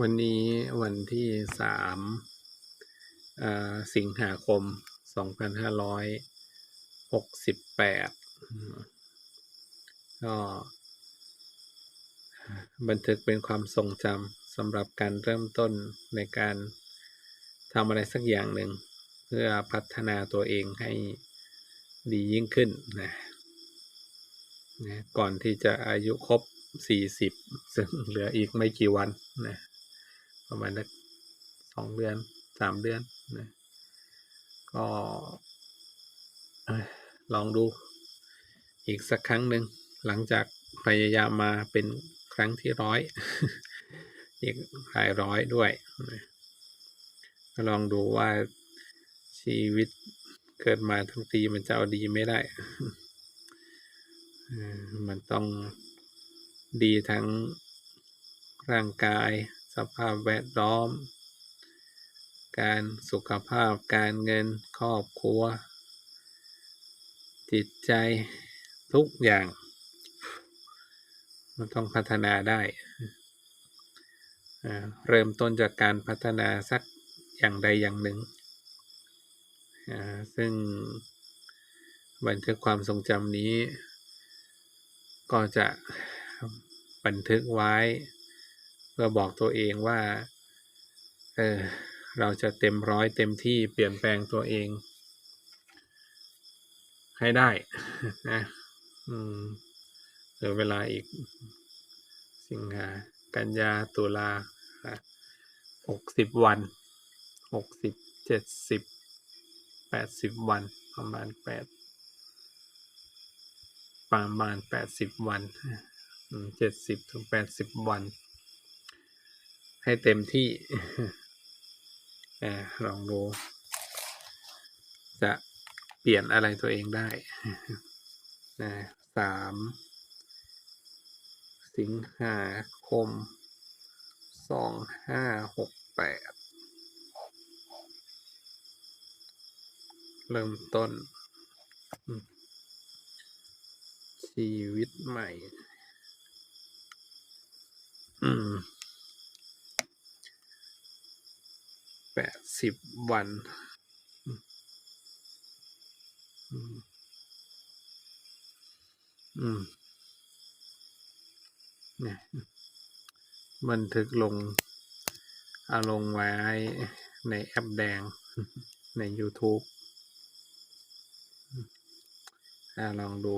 วันนี้วันที่สามสิงหาคมสองพันห้าร้อยหกสิบแปดก็บันทึกเป็นความทรงจำสำหรับการเริ่มต้นในการทำอะไรสักอย่างหนึ่ง เพื่อพัฒนาตัวเองให้ดียิ่งขึ้นนะนะก่อนที่จะอายุครบสี่สิบซึ่งเหลืออีกไม่กี่วันนะ ประมาณสักสองเดือนสามเดือนนะก็ลองดูอีกสักครั้งหนึ่งหลังจากพยายามมาเป็นครั้งที่ร้อยอีกหลายร้อยด้วยก็ลองดูว่าชีวิตเกิดมาทั้งทีมันจะเอาดีไม่ได้ มันต้องดีทั้งร่างกาย สภาพแวดล้อม การสุขภาพการเงินครอบครัว จิตใจทุกอย่าง มันต้องพัฒนาได้ เริ่มต้นจากการพัฒนาสักอย่างใดอย่างหนึ่ง ซึ่งบันทึกความทรงจำนี้ ก็จะบันทึกไว้ เพื่อบอกตัวเองว่า เออ เราจะเต็มร้อยเต็มที่เปลี่ยนแปลงตัวเอง ให้ได้นะ อืมเหลือเวลาอีก สิงหากันยาตุลาหกสิบวันหกสิบเจ็ดสิบแปดสิบวันประมาณแปดประมาณแปดสิบวันเจ็ดสิบถึงแปดสิบวัน ให้เต็มที่อลองดู จะเปลี่ยนอะไรตัวเองได้นะสามสิงหาคมสองห้าหกแปดเริ่มต้น ชีวิตใหม่ อืม แปดสิบวันอืมอืมเนี่ยบันทึกลงเอาลงไว้ในแอปแดงใน YouTube อ่าลองดู